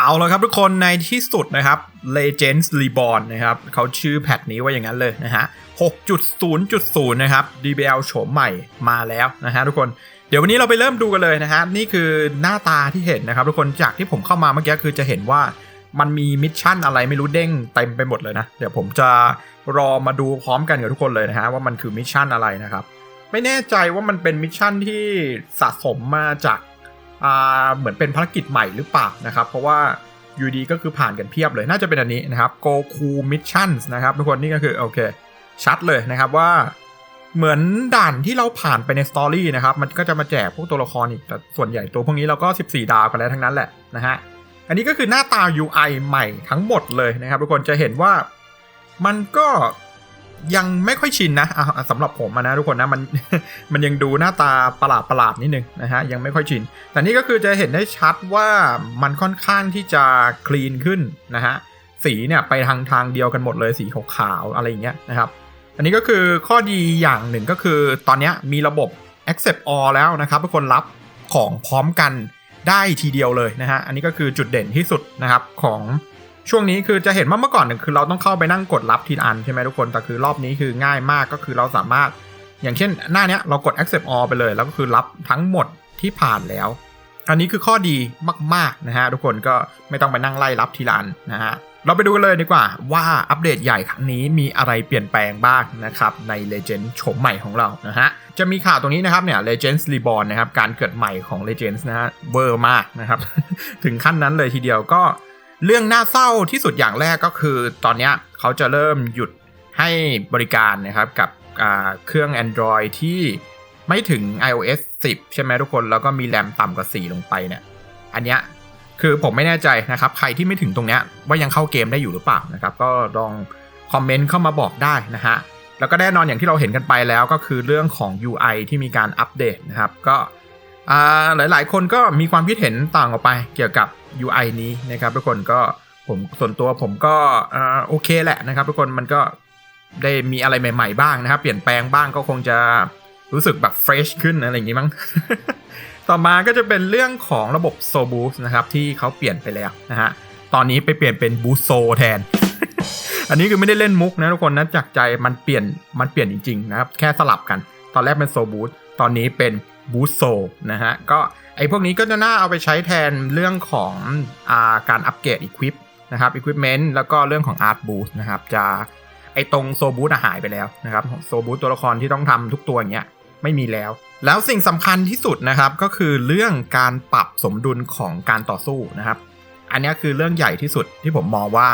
เอาละครับทุกคนในที่สุดนะครับ Legends Reborn นะครับเขาชื่อแพทนี้ว่าอย่างนั้นเลยนะฮะ 6.0.0 นะครับ DBL โฉมใหม่มาแล้วนะฮะทุกคนเดี๋ยววันนี้เราไปเริ่มดูกันเลยนะฮะนี่คือหน้าตาที่เห็นนะครับ ทุกคนจากที่ผมเข้ามาเมื่อกี้คือจะเห็นว่ามันมีมิชชั่นอะไรไม่รู้เด้งเต็มไปหมดเลยนะ เดี๋ยวผมจะรอมาดูพร้อมกันกับทุกคนเลยนะฮะว่ามันคือมิชชั่นอะไรนะครับ ไม่แน่ใจว่ามันเป็นมิชชั่นที่สะสมมาจาก เหมือนเป็นภารกิจใหม่หรือเปล่านะครับ เพราะว่าอยู่ดีก็คือผ่านกันเพียบเลยน่าจะเป็นอันนี้นะครับ Goku Missions นะครับทุกคนนี่ก็คือโอเคชัดเลยนะครับว่าเหมือนด่านที่เราผ่านไปในสตอรี่นะครับ มันก็จะมาแจกพวกตัวละครอีกแต่ส่วนใหญ่ตัวพวกนี้เราก็ 14 ดาวกันแล้วทั้งนั้นแหละนะฮะอันนี้ก็คือหน้าตา UI ใหม่ทั้งหมดเลยนะครับ ทุกคนจะเห็นว่ามันก็ ยังไม่ค่อยชินนะสำหรับผมนะทุกคนนะมันมันยังดูหน้าตาประหลาดประหลาดนิดนึงนะฮะยังไม่ค่อยชิน แต่นี่ก็คือจะเห็นได้ชัดว่ามันค่อนข้างที่จะคลีนขึ้นนะฮะสีเนี่ยไปทางทางเดียวกันหมดเลยสีขาวๆอะไรอย่างเงี้ยนะครับอันนี้ก็คือข้อดีอย่างหนึ่งก็คือตอนนี้มีระบบ accept all แล้วนะครับทุกคนรับของพร้อมกันได้ทีเดียวเลยนะฮะอันนี้ก็คือจุดเด่นที่สุดนะครับของ ช่วงนี้คือจะเห็นว่าเมื่อก่อนหนึ่งคือเราต้องเข้าไปนั่งกดรับทีละอันใช่ไหมทุกคน แต่คือรอบนี้คือง่ายมากก็คือเราสามารถ อย่างเช่นหน้าเนี้ยเรากด accept all ไปเลย แล้วก็คือรับทั้งหมดที่ผ่านแล้ว อันนี้คือข้อดีมากๆนะฮะทุกคนก็ไม่ต้องไปนั่งไล่รับทีละอันนะฮะเราไปดูกันเลยดีกว่าว่าอัปเดตใหญ่ครั้งนี้มีอะไรเปลี่ยนแปลงบ้างนะครับใน Legend โฉมใหม่ของเรานะฮะจะมีข่าวตรงนี้นะครับเนี่ย Legends Reborn นะครับการเกิดใหม่ของ Legends นะฮะเวอร์มากนะครับ ถึงขั้นนั้นเลยทีเดียวก็ เรื่องน่าเศร้าที่สุดอย่างแรกก็คือ ตอนนี้เขาจะเริ่มหยุดให้บริการนะครับกับเครื่อง Android ที่ไม่ถึง iOS 10 ใช่ไหมทุกคน แล้วก็มีแรมต่ำกว่า 4 ลงไปเนี่ย อันเนี้ยคือผมไม่แน่ใจนะครับ ใครที่ไม่ถึงตรงเนี้ยว่ายังเข้าเกมได้อยู่หรือเปล่านะครับ ก็ลองคอมเมนต์เข้ามาบอกได้นะฮะ แล้วก็แน่นอนอย่างที่เราเห็นกันไปแล้วก็คือเรื่องของ UI ที่มีการอัปเดตนะครับ ก็อ่าหลายๆ คนก็มีความคิดเห็นต่างออกไปเกี่ยวกับ UI นี้นะครับทุกคนก็ผมส่วนตัวผมก็โอเคแหละนะครับ ทุกคนมันก็ได้มีอะไรใหม่ๆบ้างนะครับ เปลี่ยนแปลงบ้างก็คงจะรู้สึกแบบเฟรชขึ้นอะไรอย่างงี้มั้ง ต่อมาก็จะเป็นเรื่องของระบบ s o Boost นะครับที่เขาเปลี่ยนไปแล้วนะฮะ ตอนนี้ไปเปลี่ยนเป็น Boost So แทน อันนี้คือไม่ได้เล่นมุกนะทุกคนนะจากใจมันเปลี่ยนมันเปลี่ยนจริงๆนะครับ แค่สลับกัน ตอนแรกเป็น So Boost ตอนนี้เป็น Boost So นะฮะ ก็ ไอ้พวกนี้ก็จะน่าเอาไปใช้แทนเรื่องของอาการอัปเกรด Equip นะครับ Equipment แล้วก็เรื่องของ Art Boost นะครับจะไอตรง So Boost อะหายไปแล้วนะครับ So Boost ตัวละครที่ต้องทำทุกตัวอย่างเงี้ยไม่มีแล้ว แล้วสิ่งสำคัญที่สุดนะครับก็คือเรื่องการปรับสมดุลของการต่อสู้นะครับ อันนี้คือเรื่องใหญ่ที่สุดที่ผมมองว่า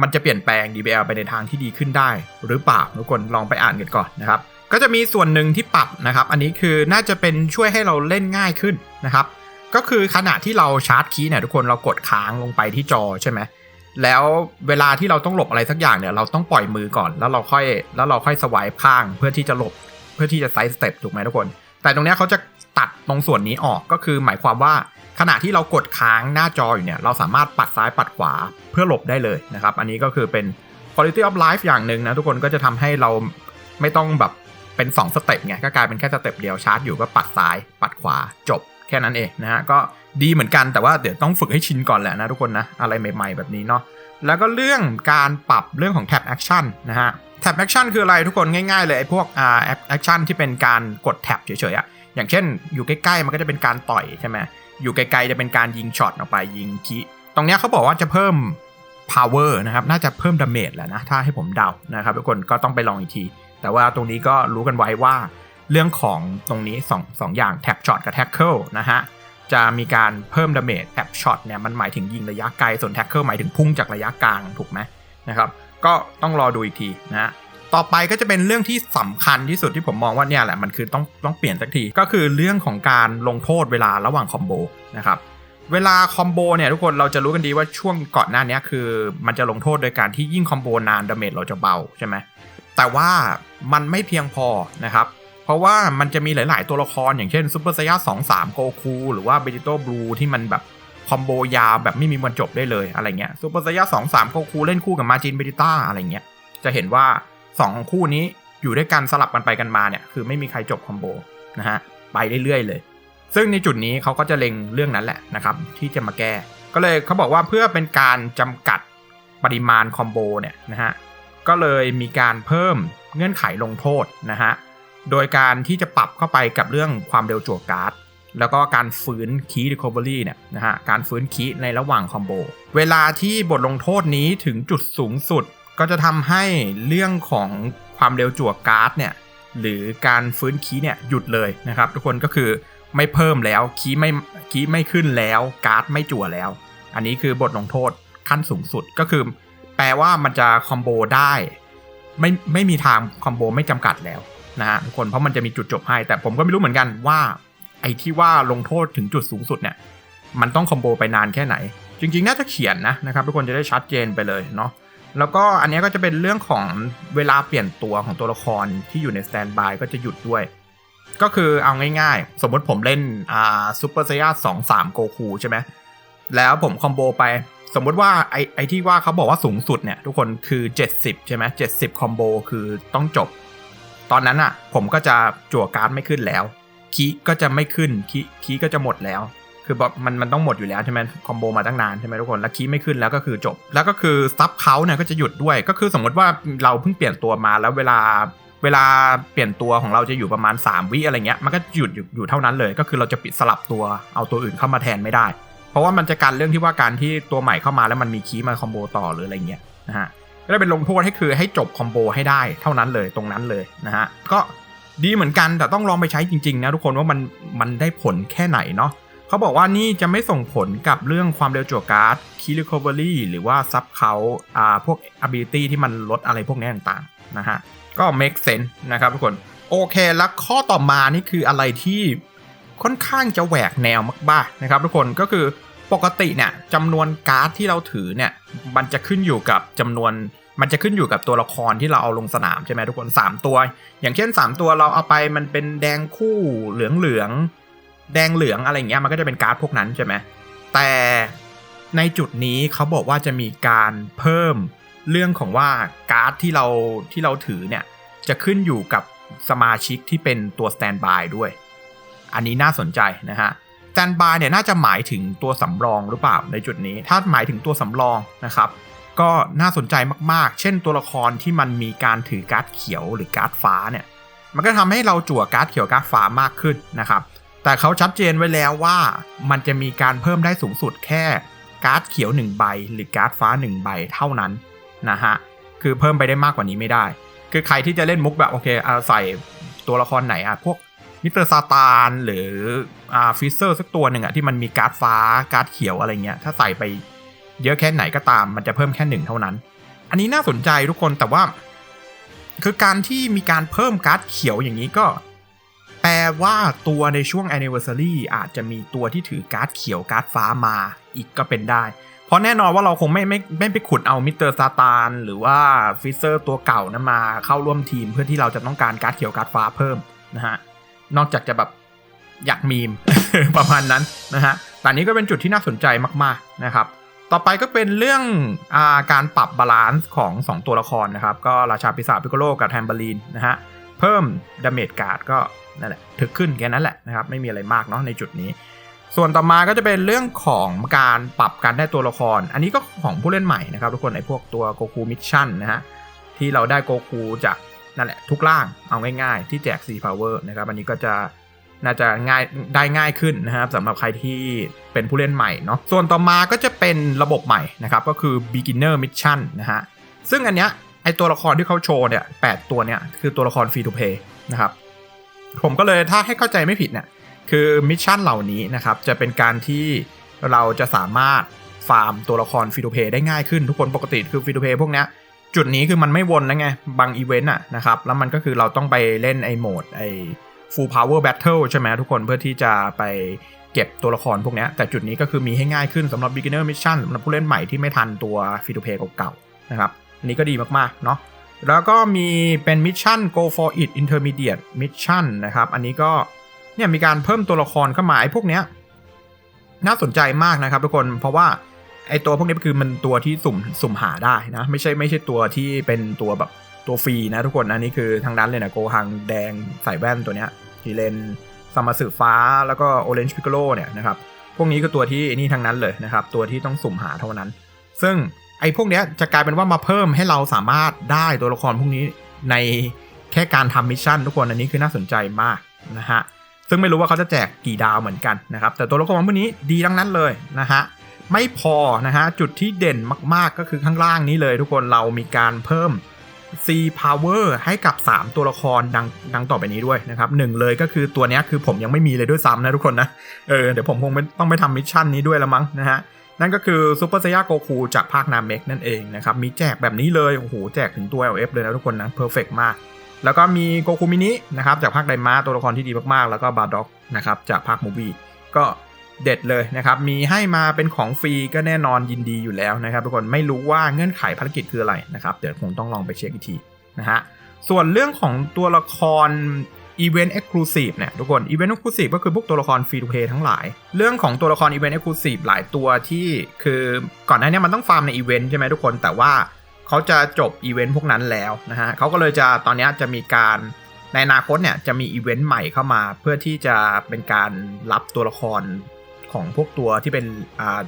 มันจะเปลี่ยนแปลง DBL ไปในทางที่ดีขึ้นได้ หรือเปล่าทุกคนลองไปอ่านกันก่อนนะครับ ก็จะมีส่วนหนึ่งที่ปรับนะครับ อันนี้คือน่าจะเป็นช่วยให้เราเล่นง่ายขึ้นนะครับ ก็คือขณะที่เราชาร์จคีย์เนี่ยทุกคนเรากดค้างลงไปที่จอใช่ไหมแล้วเวลาที่เราต้องหลบอะไรสักอย่างเนี่ยเราต้องปล่อยมือก่อนแล้วเราค่อยแล้วเราค่อยสวายข้างเพื่อที่จะหลบเพื่อที่จะไซส์สเต็ปถูกไหมทุกคน แต่ตรงนี้เขาจะตัดตรงส่วนนี้ออกก็คือหมายความว่าขณะที่เรากดค้างหน้าจออยู่เนี่ยเราสามารถปัดซ้ายปัดขวาเพื่อหลบได้เลยนะครับ อันนี้ก็คือเป็น quality of life อย่างหนึ่งนะทุกคนก็จะทำให้เราไม่ต้องแบบ เป็น 2 สเต็ปไงก็กลายเป็นแค่สเต็ปเดียวชาร์จอยู่ก็ปัดซ้าย ปัดขวาจบแค่นั้นเองนะฮะก็ดีเหมือนกันแต่ว่าเดี๋ยวต้องฝึกให้ชินก่อนแหละนะทุกคนนะอะไรใหม่ ๆ แบบนี้เนาะแล้วก็เรื่องการปรับเรื่องของ tab action นนะฮะแท็บแอคชั่นคืออะไรทุกคนง่ายๆเลยไอ้พวกอ่าแอคชั่นที่เป็นการกดแท็บเฉยๆอะอย่างเช่น อยู่ใกล้ๆมันก็จะเป็นการต่อยใช่ไหมอยู่ไกลๆจะเป็นการยิงช็อตออกไปยิงคีตรงเนี้ยเขาบอกว่าจะเพิ่ม power นะครับน่าจะเพิ่มดาเมจแหละนะถ้าให้ผมเดานะครับทุกคนก็ต้องไปลองอีกที แต่ว่าตรงนี้ก็รู้กันไว้ว่าเรื่องของตรงนี้2อสองอย่างแท็บช็อตกับแท็กเกิลนะฮะจะมีการเพิ่มดาเมจแท็บช็อตเนี่ยมันหมายถึงยิงระยะไกลส่วนแท็กเกิลหมายถึงพุ่งจากระยะกลางถูกไหมนะครับก็ต้องรอดูอีกทีนะต่อไปก็จะเป็นเรื่องที่สำคัญที่สุดที่ผมมองว่าเนี่ยแหละมันคือต้องต้องเปลี่ยนสักทีก็คือเรื่องของการลงโทษเวลาระหว่างคอมโบนะครับเวลาคอมโบเนี่ยทุกคนเราจะรู้กันดีว่าช่วงก่อนหน้านี้คือ มันจะลงโทษโดยการที่ยิ่งคอมโบนานดาเมจเราจะเบาใช่ไหม แต่ว่ามันไม่เพียงพอนะครับ เพราะว่ามันจะมีหลาย ๆ ตัวละครอย่างเช่นซูเปอร์ไซย่าสองสามโกคูหรือว่าเบจิโต้บลูที่มันแบบคอมโบยาวแบบไม่มีวันจบได้เลยอะไรเงี้ยซูเปอร์ไซย่าสองสามโกคูเล่นคู่กับมาจินเบจิต้าอะไรเงี้ยจะเห็นว่า2คู่นี้อยู่ด้วยกันสลับกันไปกันมาเนี่ยคือไม่มีใครจบคอมโบนะฮะไปเรื่อย ๆ เลย ซึ่งในจุดนี้เขาก็จะเล็งเรื่องนั้นแหละนะครับที่จะมาแก้ ก็เลยเขาบอกว่าเพื่อเป็นการจำกัดปริมาณคอมโบเนี่ยนะฮะ ก็เลยมีการเพิ่มเงื่อนไขลงโทษนะฮะ โดยการที่จะปรับเข้าไปกับเรื่องความเร็วจั่วการ์ด แล้วก็การฟื้นคีย์ recovery เนี่ยนะฮะ การฟื้นคีในระหว่างคอมโบ เวลาที่บทลงโทษนี้ถึงจุดสูงสุด ก็จะทำให้เรื่องของความเร็วจั่วการ์ดเนี่ยหรือการฟื้นคีเนี่ยหยุดเลยนะครับ ทุกคนก็คือไม่เพิ่มแล้วคีไม่คีไม่ขึ้นแล้วการ์ดไม่จั่วแล้ว อันนี้คือบทลงโทษขั้นสูงสุดก็คือ ลว่ามันจะคอมโบได้ ไม่ไม่มีทางคอมโบไม่จำกัดแล้วนะฮะทุกคนเพราะมันจะมีจุดจบให้ แต่ผมก็ไม่รู้เหมือนกันว่า ไอ้ที่ว่าลงโทษถึงจุดสูงสุดเนี่ย มันต้องคอมโบไปนานแค่ไหน จริง ๆ น่าจะเขียนนะนะครับ ทุกคนจะได้ชัดเจนไปเลยเนาะแล้วก็อันนี้ก็จะเป็นเรื่องของเวลาเปลี่ยนตัวของตัวละครที่อยู่ในสแตนบายก็จะหยุดด้วย ก็คือเอาง่ายๆ สมมติผมเล่นอ่าซูเปอร์ไซย่าสองสามโกคูใช่ไหมแล้วผมคอมโบไป สมมติว่าไอไอที่ว่าเขาบอกว่าสูงสุดเนี่ย ทุกคนคือ 70 ใช่ไหมเจ็ดสิบคอมโบคือต้องจบ ตอนนั้นอะ่ะ ผมก็จะจั่วการ์ดไม่ขึ้นแล้วคีก็จะไม่ขึ้นคีคีก็จะหมดแล้ว คือแบบมันมันต้องหมดอยู่แล้วใช่ไหมคอมโบมาตั้งนานใช่ไหมทุกคนแล้วคีไม่ขึ้นแล้วก็คือจบ แล้วก็คือซับเขาเนี่ยก็จะหยุดด้วยก็คือสมมติว่าเราเพิ่งเปลี่ยนตัวมาแล้วเวลาเวลาเปลี่ยนตัวของเราจะอยู่ประมาณ 3 วิอะไรเงี้ยมันก็หยุดอยู่อยู่เท่านั้นเลย ก็คือเราจะปิดสลับตัวเอาตัวอื่นเข้ามาแทนไม่ได้ เพราะว่ามันจะการเรื่องที่ว่าการที่ตัวใหม่เข้ามาแล้วมันมีคีย์มาคอมโบต่อหรืออะไรเงี้ยนะฮะก็ได้เป็นลงโทษให้คือให้จบคอมโบให้ได้เท่านั้นเลยตรงนั้นเลยนะฮะก็ดีเหมือนกันแต่ต้องลองไปใช้จริงๆนะทุกคนว่ามันมันได้ผลแค่ไหนเนาะเขาบอกว่านี่จะไม่ส่งผลกับเรื่องความเร็วจั่วการ์ดคีย์รีคอเวอรี่หรือว่าซับเขาอ่าพวก ability ที่มันลดอะไรพวกนี้ต่างๆนะฮะก็ make sense นะครับทุกคนโอเคแล้วข้อต่อมานี่คืออะไรที่ ค่อนข้างจะแหวกแนวมากๆนะครับ ทุกคนก็คือปกติเนี่ยจำนวนการ์ดที่เราถือเนี่ยมันจะขึ้นอยู่กับจำนวนมันจะขึ้นอยู่กับตัวละครที่เราเอาลงสนามใช่ไหมทุกคน 3 ตัว อย่างเช่น 3 ตัวเราเอาไปมันเป็นแดงคู่เหลืองเหลืองแดงเหลืองอะไรเงี้ยมันก็จะเป็นการ์ดพวกนั้นใช่ไหมแต่ในจุดนี้เขาบอกว่าจะมีการเพิ่มเรื่องของว่าการ์ดที่เราที่เราถือเนี่ยจะขึ้นอยู่กับสมาชิกที่เป็นตัวสแตนบายด้วย อันนี้น่าสนใจนะฮะสแตนบายเนี่ยน่าจะหมายถึงตัวสำรองหรือเปล่าในจุดนี้ ถ้าหมายถึงตัวสำรองนะครับ ก็น่าสนใจมากๆ เช่นตัวละครที่มันมีการถือการ์ดเขียวหรือการ์ดฟ้าเนี่ยมันก็ทำให้เราจั่วการ์ดเขียวการ์ดฟ้ามากขึ้นนะครับ แต่เขาชัดเจนไว้แล้วว่ามันจะมีการเพิ่มได้สูงสุดแค่การ์ดเขียว 1 ใบ หรือการ์ดฟ้า 1 ใบเท่านั้นนะฮะคือเพิ่มไปได้มากกว่านี้ไม่ได้ คือใครที่จะเล่นมุกแบบโอเคเอาใส่ตัวละครไหนอะพวก มิสเตอร์ซาตานหรืออ่าฟิเซอร์สักตัวหนึ่งอะที่มันมีการ์ดฟ้าการ์ดเขียวอะไรเงี้ย ถ้าใส่ไปเยอะแค่ไหนก็ตาม มันจะเพิ่มแค่หนึ่งเท่านั้น อันนี้น่าสนใจทุกคนแต่ว่า คือการที่มีการเพิ่มการ์ดเขียวอย่างนี้ก็ แปลว่าตัวในช่วง anniversary อาจจะมีตัวที่ถือการ์ดเขียวการ์ดฟ้ามาอีกก็เป็นได้เพราะแน่นอนว่าเราคงไม่ไม่ไม่ไปขุดเอามิสเตอร์ซาตานหรือว่าฟิเซอร์ตัวเก่านั้นมาเข้าร่วมทีมเพื่อที่เราจะต้องการการ์ดเขียวการ์ดฟ้าเพิ่มนะฮะ นอกจากจะแบบอยากมีมประมาณนั้นนะฮะแต่นี้ก็เป็นจุดที่น่าสนใจมากๆนะครับ ต่อไปก็เป็นเรื่องอาการปรับบาลานซ์ของ 2 ตัวละครนะครับ ก็ราชาปีศาจพิโกโลกับแทมเบอรีนนะฮะ เพิ่มดาเมจการ์ดก็นั่นแหละถึกขึ้นแค่นั้นแหละนะครับ ไม่มีอะไรมากเนาะในจุดนี้ ส่วนต่อมาก็จะเป็นเรื่องของการปรับการได้ตัวละคร อันนี้ก็ของผู้เล่นใหม่นะครับทุกคนไอ้พวกตัวโกคูมิชชั่นนะฮะที่เราได้โกคูจาก นั่นแหละทุกล่างเอาง่ายๆ ที่แจก4 power นะครับอันนี้ก็จะน่าจะง่ายได้ง่ายขึ้นนะครับสำหรับใครที่เป็นผู้เล่นใหม่เนาะส่วนต่อมาก็จะเป็นระบบใหม่นะครับก็คือ beginner mission นะฮะซึ่งอันเนี้ยไอตัวละครที่เขาโชว์เนี่ยแตัวเนี่ยคือตัวละครฟรี to play นะครับผมก็เลยถ้าให้เข้าใจไม่ผิดเนี่ยคือมิชชั่นเหล่านี้นะครับจะเป็นการที่เราจะสามารถฟาร์มตัวละครฟรี to play ได้ง่ายขึ้นทุกคนปกติคือฟรี to play พวกเนี้ย จุดนี้คือมันไม่วนแล้วไง บางอีเวนต์อะนะครับ แล้วมันก็คือเราต้องไปเล่นไอ้โหมดไอ้ full power battle ใช่ไหมทุกคนเพื่อที่จะไปเก็บตัวละครพวกนี้ แต่จุดนี้ก็คือมีให้ง่ายขึ้นสำหรับ beginner mission สำหรับผู้เล่นใหม่ที่ไม่ทันตัว free to play เก่าๆนะครับอันนี้ก็ดีมากๆเนาะแล้วก็มีเป็นมิชชั่น go for it intermediate mission นะครับ อันนี้ก็เนี่ยมีการเพิ่มตัวละครเข้ามาไอ้พวกเนี้ยน่าสนใจมากนะครับทุกคนเพราะว่า ไอตัวพวกนี้คือมันตัวที่สุ่มสุ่มหาได้นะ ไม่ใช่ไม่ใช่ตัวที่เป็นตัวแบบตัวฟรีนะทุกคนอันนี้คือทางด้านเลยนะโกฮังแดงใส่แว่นตัวเนี้ยทีเลนซามาสึฟ้าแล้วก็โอเรนจ์พิกโลเนี่ยนะครับพวกนี้คือตัวที่นี่ทั้งนั้นเลยนะครับตัวที่ต้องสุ่มหาเท่านั้น ซึ่งไอ้พวกเนี้ยจะกลายเป็นว่ามาเพิ่มให้เราสามารถได้ตัวละครพวกนี้ในแค่การทำมิชชั่นทุกคนอันนี้คือน่าสนใจมากนะฮะซึ่งไม่รู้ว่าเขาจะแจกกี่ดาวเหมือนกันนะครับแต่ตัวละครพวกนี้ดีทั้งนั้นเลยนะฮะ ไม่พอนะฮะ จุดที่เด่นมากๆก็คือข้างล่างนี้เลยทุกคนเรามีการเพิ่ม C power ให้กับ 3 ตัวละครดังดังต่อไปนี้ด้วยนะครับหนึ่งเลยก็คือตัวนี้คือผมยังไม่มีเลยด้วยซ้ำนะทุกคนนะ เออ เดี๋ยวผมคงต้องไปทำมิชชั่นนี้ด้วยละมั้งนะฮะ นั่นก็คือซูเปอร์ไซยาโกคูจากภาคนาเมกนั่นเองนะครับ มีแจกแบบนี้เลย โอ้โห แจกถึงตัว LF เลยนะทุกคนนะเพอร์เฟกมาก แล้วก็มีโกคูมินินะครับจากภาคไดมาตัวละครที่ดีมากๆ แล้วก็บาร์ด็อกนะครับจากภาคมูวี่ก็ เด็ดเลยนะครับ มีให้มาเป็นของฟรีก็แน่นอนยินดีอยู่แล้วนะครับทุกคนไม่รู้ว่าเงื่อนไขภารกิจคืออะไรนะครับ เดี๋ยวคงต้องลองไปเช็คอีกทีนะฮะส่วนเรื่องของตัวละคร Event Exclusive เนี่ยทุกคน Event Exclusive ก็คือพวกตัวละครฟรีทูเพย์ทั้งหลาย เรื่องของตัวละคร Event Exclusive หลายตัวที่คือก่อนหน้านี้มันต้องฟาร์มในอีเวนต์ใช่ไหมทุกคน แต่ว่าเขาจะจบอีเวนต์พวกนั้นแล้วนะฮะเขาก็เลยจะตอนนี้จะมีการในอนาคตเนี่ยจะมีอีเวนต์ใหม่เข้ามา เพื่อที่จะเป็นการรับตัวละคร ของพวกตัวที่เป็นอ่า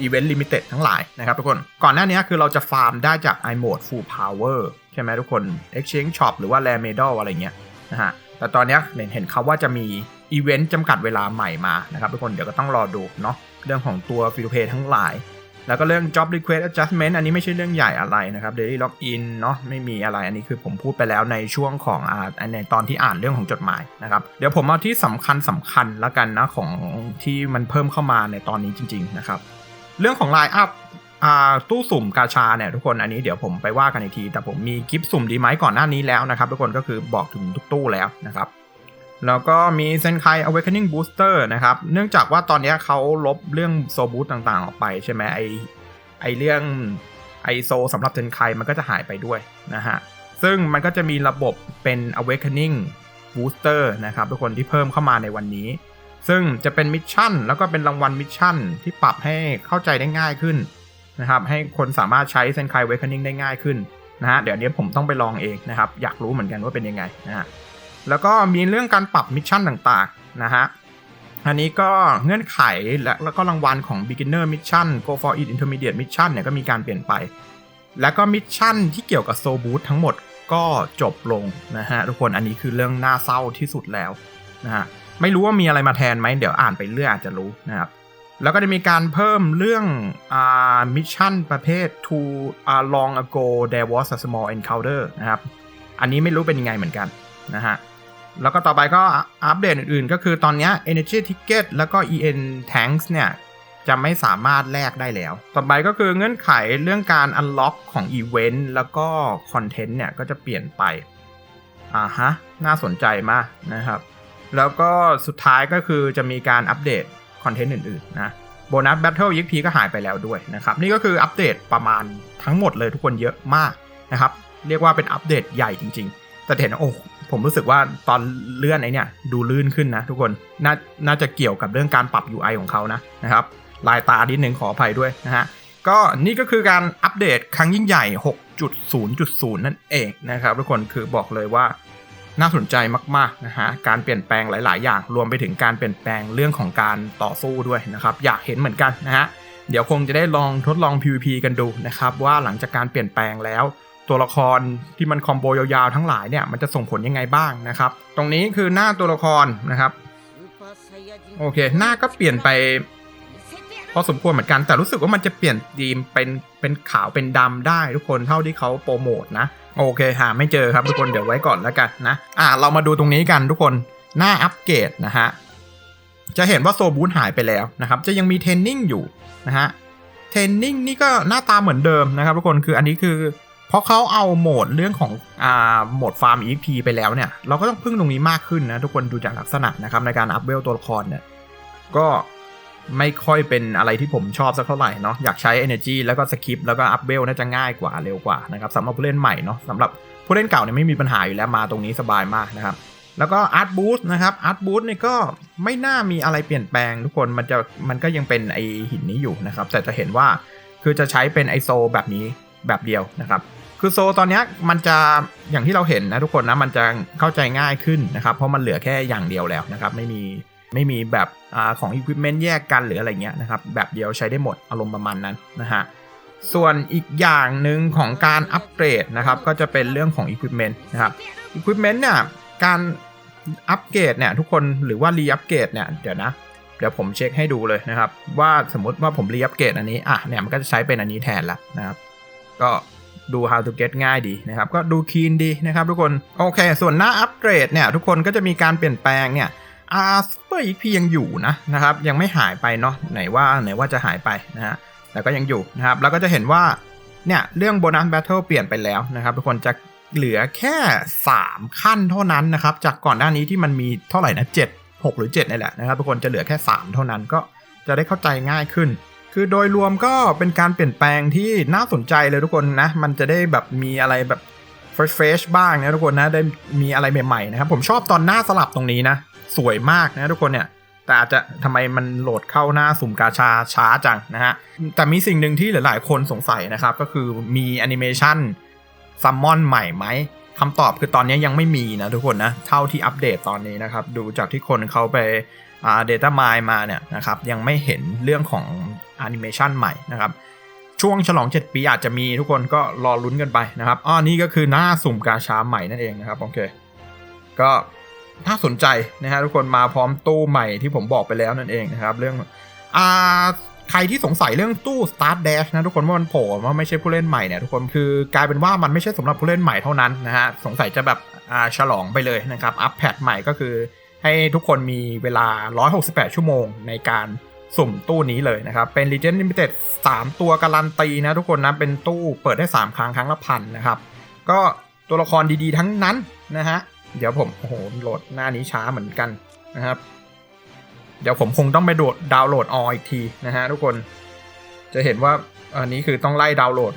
อีเวนต์ลิมิเต็ดทั้งหลายนะครับทุกคน ก่อนหน้านี้คือเราจะฟาร์มได้จาก iMode Full Power ใช่ไหมทุกคน Exchange Shop หรือว่า Rare Medal อะไรเงี้ยนะฮะ แต่ตอนนี้เห็นเห็นเขาว่าจะมีอีเวนต์จำกัดเวลาใหม่มานะครับทุกคน เดี๋ยวก็ต้องรอดูเนาะเรื่องของตัวฟิลเพย์ทั้งหลาย แล้วก็เรื่อง job request adjustment อันนี้ไม่ใช่เรื่องใหญ่อะไรนะครับ daily login เนาะไม่มีอะไรอันนี้คือผมพูดไปแล้วในช่วงของอ่าในตอนที่อ่านเรื่องของจดหมายนะครับ เดี๋ยวผมเอาที่สำคัญสำคัญแล้วกันนะของที่มันเพิ่มเข้ามาในตอนนี้จริง ๆ นะครับ เรื่องของ line up อ่าตู้สุ่มกาชาเนี่ยทุกคนอันนี้เดี๋ยวผมไปว่ากันอีกที แต่ผมมีคลิปสุ่มดีไหมก่อนหน้านี้แล้วนะครับ ทุกคนก็คือบอกถึงทุกตู้แล้วนะครับ แล้วก็มีเซนไค Awakening Booster นะครับ เนื่องจากว่าตอนนี้เขาลบเรื่องโซบูตต่างๆ ออกไปใช่ไหมไอไอเรื่องไอโซสำหรับเซนไคมันก็จะหายไปด้วยนะฮะ ซึ่งมันก็จะมีระบบเป็น Awakening Booster นะครับทุกคนที่เพิ่มเข้ามาในวันนี้ ซึ่งจะเป็นมิชชั่นแล้วก็เป็นรางวัลมิชชั่นที่ปรับให้เข้าใจได้ง่ายขึ้นนะครับ ให้คนสามารถใช้เซนไค Awakening ได้ง่ายขึ้นนะฮะ เดี๋ยวนี้ผมต้องไปลองเองนะครับ อยากรู้เหมือนกันว่าเป็นยังไงนะฮะ แล้วก็มีเรื่องการปรับมิชชั่นต่างๆนะฮะอันนี้ก็เงื่อนไขและแล้วก็รางวัลของ beginner mission go for it intermediate mission เนี่ยก็มีการเปลี่ยนไป แล้วก็มิชชั่นที่เกี่ยวกับ soul boost ทั้งหมดก็จบลงนะฮะทุกคนอันนี้คือเรื่องน่าเศร้าที่สุดแล้วนะฮะไม่รู้ว่ามีอะไรมาแทนไหมเดี๋ยวอ่านไปเรื่อยอาจจะรู้นะครับแล้วก็จะมีการเพิ่มเรื่องอ่ามิชชั่นประเภท to uh, long ago there was a small encounter นะครับ อันนี้ไม่รู้เป็นยังไงเหมือนกันนะฮะ แล้วก็ต่อไปก็อัปเดตอื่นๆ ก็คือตอนนี้ Energy Ticket แล้วก็ EN Tanks เนี่ยจะไม่สามารถแลกได้แล้ว ต่อไปก็คือเงื่อนไขเรื่องการ Unlock ของ Event แล้วก็ Content เนี่ยก็จะเปลี่ยนไป อ่าฮะ น่าสนใจมากนะครับ แล้วก็สุดท้ายก็คือจะมีการอัปเดตคอนเทนต์อื่นๆนะโบนัส Battle EXP ก็หายไปแล้วด้วยนะครับ นี่ก็คืออัปเดตประมาณทั้งหมดเลยทุกคนเยอะมากนะครับ เรียกว่าเป็นอัปเดตใหญ่จริง ๆ แต่เห็นโอ้ ผมรู้สึกว่าตอนเลื่อนไอเนี่ยดูลื่นขึ้นนะทุกคนน่าน่าจะเกี่ยวกับเรื่องการปรับ UI ของเขานะนะครับลายตาดิดหนึ่งขออภัยด้วยนะฮะก็นี่ก็คือการอัปเดตครั้งยิ่งใหญ่ 6.0.0 นั่นเองนะครับทุกคนคือบอกเลยว่าน่าสนใจมากๆนะฮะการเปลี่ยนแปลงหลาย ๆ อย่างรวมไปถึงการเปลี่ยนแปลงเรื่องของการต่อสู้ด้วยนะครับอยากเห็นเหมือนกันนะฮะเดี๋ยวคงจะได้ลองทดลอง PVP กันดูนะครับว่าหลังจากการเปลี่ยนแปลงแล้ว ตัวละครที่มันคอมโบยาวๆทั้งหลายเนี่ยมันจะส่งผลยังไงบ้างนะครับ ตรงนี้คือหน้าตัวละครนะครับ โอเค หน้าก็เปลี่ยนไปพอสมควรเหมือนกันแต่รู้สึกว่ามันจะเปลี่ยนธีมเป็นเป็นขาวเป็นดำได้ทุกคนเท่าที่เขาโปรโมทนะโอเคหาไม่เจอครับทุกคนเดี๋ยวไว้ก่อนแล้วกันนะอ่าเรามาดูตรงนี้กันทุกคนหน้าอัปเกรดนะฮะจะเห็นว่าโซบูนหายไปแล้วนะครับ จะยังมีเทนนิ่งอยู่นะฮะเทนนิ่งนี่ก็หน้าตาเหมือนเดิมนะครับทุกคนคืออันนี้คือ เพราะเขาเอาโหมดเรื่องของอ่าโหมดฟาร์ม EXP ไปแล้วเนี่ย เราก็ต้องพึ่งตรงนี้มากขึ้นนะทุกคนดูจากลักษณะนะครับในการอัพเวลตัวละครเนี่ย ก็ไม่ค่อยเป็นอะไรที่ผมชอบสักเท่าไหร่เนาะอยากใช้ energy แล้วก็สคริปแล้วก็อัพเวลน่าจะง่ายกว่าเร็วกว่านะครับสำหรับผู้เล่นใหม่เนาะสำหรับผู้เล่นเก่าเนี่ยไม่มีปัญหาอยู่แล้วมาตรงนี้สบายมากนะครับ แล้วก็อาร์ตบูสนะครับอาร์ตบูสเนี่ยก็ไม่น่ามีอะไรเปลี่ยนแปลงทุกคนมันจะมันก็ยังเป็นไอหินนี้อยู่นะครับแต่จะเห็นว่าคือจะใช้เป็นไอโซแบบนี้ แบบเดียวนะครับ คือโซตอนนี้มันจะอย่างที่เราเห็นนะทุกคนนะมันจะเข้าใจง่ายขึ้นนะครับ เพราะมันเหลือแค่อย่างเดียวแล้วนะครับ ไม่มีไม่มีแบบอของ Equipment แยกกันหรืออะไรเงี้ยนะครับ แบบเดียวใช้ได้หมดอารมณ์ประมาณนั้นนะฮะส่วนอีกอย่างหนึ่งของการอัปเกรดนะครับ ก็จะเป็นเรื่องของ Equipment นะครับ Equipment เนี่ยการอัปเกรดเนี่ยทุกคนหรือว่ารีอัปเกรดเนี่ยเดี๋ยวนะ เดี๋ยวผมเช็คให้ดูเลยนะครับ ว่าสมมติว่าผมรีอัปเกรดอันนี้อะเนี่ยมันก็จะใช้เป็นอันนี้แทนละนะครับ ก็ดู how to get ง่ายดีนะครับ ก็ดูคีนดีนะครับทุกคน โอเค ส่วนหน้าอัปเกรดเนี่ย ทุกคนก็จะมีการเปลี่ยนแปลงเนี่ยอาซูเปอร์อีพียังอยู่นะนะครับ ยังไม่หายไปเนาะไหนว่าไหนว่าจะหายไปนะฮะแต่ก็ยังอยู่นะครับ แล้วก็จะเห็นว่าเนี่ยเรื่องโบนัสแบทเทิลเปลี่ยนไปแล้วนะครับ ทุกคนจะเหลือแค่ 3 ขั้นเท่านั้นนะครับ จากก่อนหน้านี้ที่มันมีเท่าไหร่นะ7 6 หรือ7นี่แหละนะครับทุกคนจะเหลือแค่ 3 เท่านั้นก็จะได้เข้าใจง่ายขึ้น คือโดยรวมก็เป็นการเปลี่ยนแปลงที่น่าสนใจเลยทุกคนนะ มันจะได้แบบมีอะไรแบบ fresh fresh บ้างนะทุกคนนะ ได้มีอะไรใหม่ๆนะครับ ผมชอบตอนหน้าสลับตรงนี้นะ สวยมากนะทุกคนเนี่ยแต่อาจจะทำไมมันโหลดเข้าหน้าสุ่มกาชาช้าจังนะฮะ แต่มีสิ่งหนึ่งที่หลายๆ คนสงสัยนะครับ ก็คือมีแอนิเมชันซัมมอนใหม่ไหมคำตอบคือตอนนี้ยังไม่มีนะทุกคนนะ เท่าที่อัปเดตตอนนี้นะครับ ดูจากที่คนเขาไปอ่า data mine มาเนี่ยนะครับ ยังไม่เห็นเรื่องของ แอนิเมชันใหม่นะครับช่วงฉลอง 7 ปีอาจจะมีทุกคนก็รอลุ้นกันไปนะครับอ้อนี่ก็คือหน้าสุ่มกาชาใหม่นั่นเองนะครับโอเคก็น่าสนใจนะฮะทุกคนมาพร้อมตู้ใหม่ที่ผมบอกไปแล้วนั่นเองนะครับเรื่องอ่าใครที่สงสัยเรื่องตู้ Start Dash นะทุกคนว่ามันโผล่ว่าไม่ใช่ผู้เล่นใหม่เนี่ยทุกคนคือกลายเป็นว่ามันไม่ใช่สำหรับผู้เล่นใหม่เท่านั้นนะฮะสงสัยจะแบบอ่าฉลองไปเลยนะครับอัปแพดใหม่ก็คือให้ทุกคนมีเวลา 168 ชั่วโมงในการ สุ่มตู้นี้เลยนะครับ เป็น Legend Limited 3 ตัวการันตีนะทุกคนนะ เป็นตู้เปิดได้ 3 ครั้งครั้งละพันนะครับ ก็ตัวละครดีๆทั้งนั้นนะฮะ เดี๋ยวผมโอ้โหโหลดหน้านี้ช้าเหมือนกันนะครับ เดี๋ยวผมคงต้องไปโดดดาวน์โหลดออีกทีนะฮะทุกคน จะเห็นว่าอันนี้คือต้องไล่ดาวน์โหลด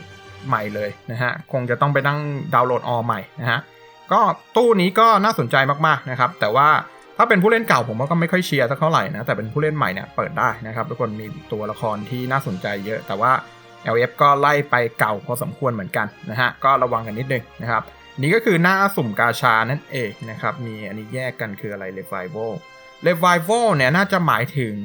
ใหม่เลยนะฮะ คงจะต้องไปนั่งดาวน์โหลดอใหม่นะฮะ ก็ตู้นี้ก็น่าสนใจมากๆนะครับ แต่ว่า ถ้าเป็นผู้เล่นเก่าผมก็ไม่ค่อยเชียร์สักเท่าไหร่นะ แต่เป็นผู้เล่นใหม่เนี่ยเปิดได้นะครับทุกคนมีตัวละครที่น่าสนใจเยอะ แต่ว่า LF ก็ไล่ไปเก่าพอสมควรเหมือนกันนะฮะ ก็ระวังกันนิดนึงนะครับ นี่ก็คือหน้าสุ่มกาชานั่นเองนะครับ มีอันนี้แยกกันคืออะไร Revival Revival เนี่ยน่าจะหมายถึง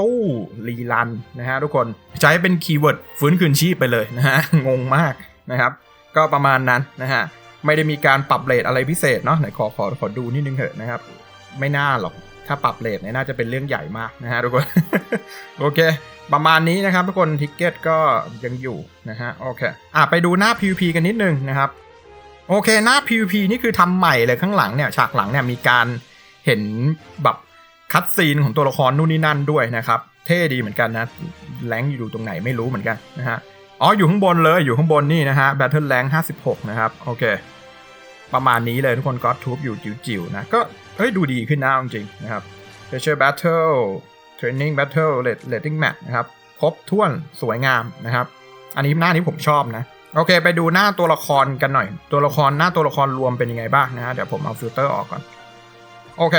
ตู้รีรันนะฮะทุกคนใช้เป็นคีย์เวิร์ดฟื้นคืนชีพไปเลยนะฮะ งงมากนะครับ ก็ประมาณนั้นนะฮะ ไม่ได้มีการปรับเลทอะไรพิเศษเนาะไหนขอขอขอดูนิดนึงเถอะนะครับ ไม่น่าหรอก ถ้าปรับเลทเนี่ยน่าจะเป็นเรื่องใหญ่มากนะฮะทุกคน โอเค ประมาณนี้นะครับทุกคนทิกเก็ตก็ยังอยู่นะฮะโอเคอะไปดูหน้า PVP กันนิดนึงนะครับโอเคหน้า PVP นี่คือทำใหม่เลยข้างหลังเนี่ยฉากหลังเนี่ยมีการเห็นแบบคัดซีนของตัวละครนู่นนี่นั่นด้วยนะครับเท่ดีเหมือนกันนะแรงอยู่ตรงไหนไม่รู้เหมือนกันนะฮะอ๋ออยู่ข้างบนเลยอยู่ข้างบนนี่นะฮะ Battle Rank 56 นะครับ โอเค ประมาณนี้เลยทุกคนก็ทูบอยู่จิ๋วๆนะ ก็ เฮ้ยดูดีขึ้นนะเอาจริงนะครับ Special Battle Training Battle Rating Match นะครับ ครบถ้วนสวยงามนะครับ อันนี้หน้านี้ผมชอบนะ โอเค ไปดูหน้าตัวละครกันหน่อย ตัวละครหน้าตัวละครรวมเป็นยังไงบ้างนะฮะเดี๋ยวผมเอาฟิลเตอร์ออกก่อน โอเค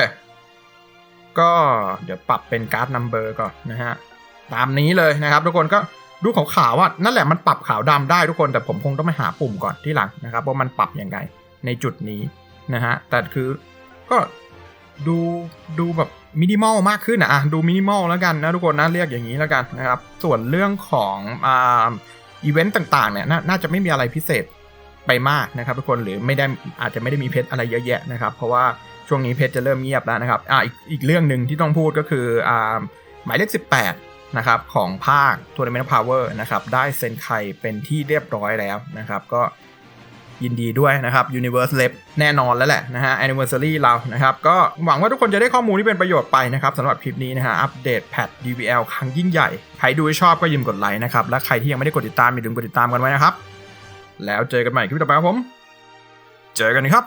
ก็เดี๋ยวปรับเป็นการ์ดนัมเบอร์ก่อนนะฮะ ตามนี้เลยนะครับ ทุกคนก็ดูขาวๆอะนั่นแหละมันปรับขาวดำได้ทุกคนแต่ผมคงต้องไปหาปุ่มก่อนที่หลังนะครับว่ามันปรับยังไงในจุดนี้นะฮะแต่คือก็ ดูดูแบบมินิมอลมากขึ้นอะอะดูมินิมอลแล้วกันนะทุกคนนะเรียกอย่างนี้แล้วกันนะครับ ส่วนเรื่องของอ่าอีเวนต์ต่างๆเนี่ยน,น่าจะไม่มีอะไรพิเศษไปมากนะครับทุกคนหรือไม่ได้อาจจะไม่ได้มีเพชรอะไรเยอะแยะนะครับ เพราะว่าช่วงนี้เพชรจะเริ่มเงียบแล้วนะครับอ่าอีกอีกเรื่องหนึ่งที่ต้องพูดก็คืออ่าหมายเลข 18 นะครับของภาค Tournament of Power นะครับได้เซ็นไคเป็นที่เรียบร้อยแล้วนะครับ ก็ ยินดีด้วยนะครับ Universe l e b แน่นอนแล้วแหละนะฮะ Anniversary เรานะครับ ก็หวังว่าทุกคนจะได้ข้อมูลที่เป็นประโยชน์ไปนะครับสำหรับคลิปนี้นะฮะ อัปเดตแพท DVL ครั้งยิ่งใหญ่ ใครดูชอบก็ยืมกดไลค์นะครับ และใครที่ยังไม่ได้กดติดตามอย่าลืมกดติดตามกันไว้นะครับ แล้วเจอกันใหม่คลิปต่อไปครับผม เจอกันครับ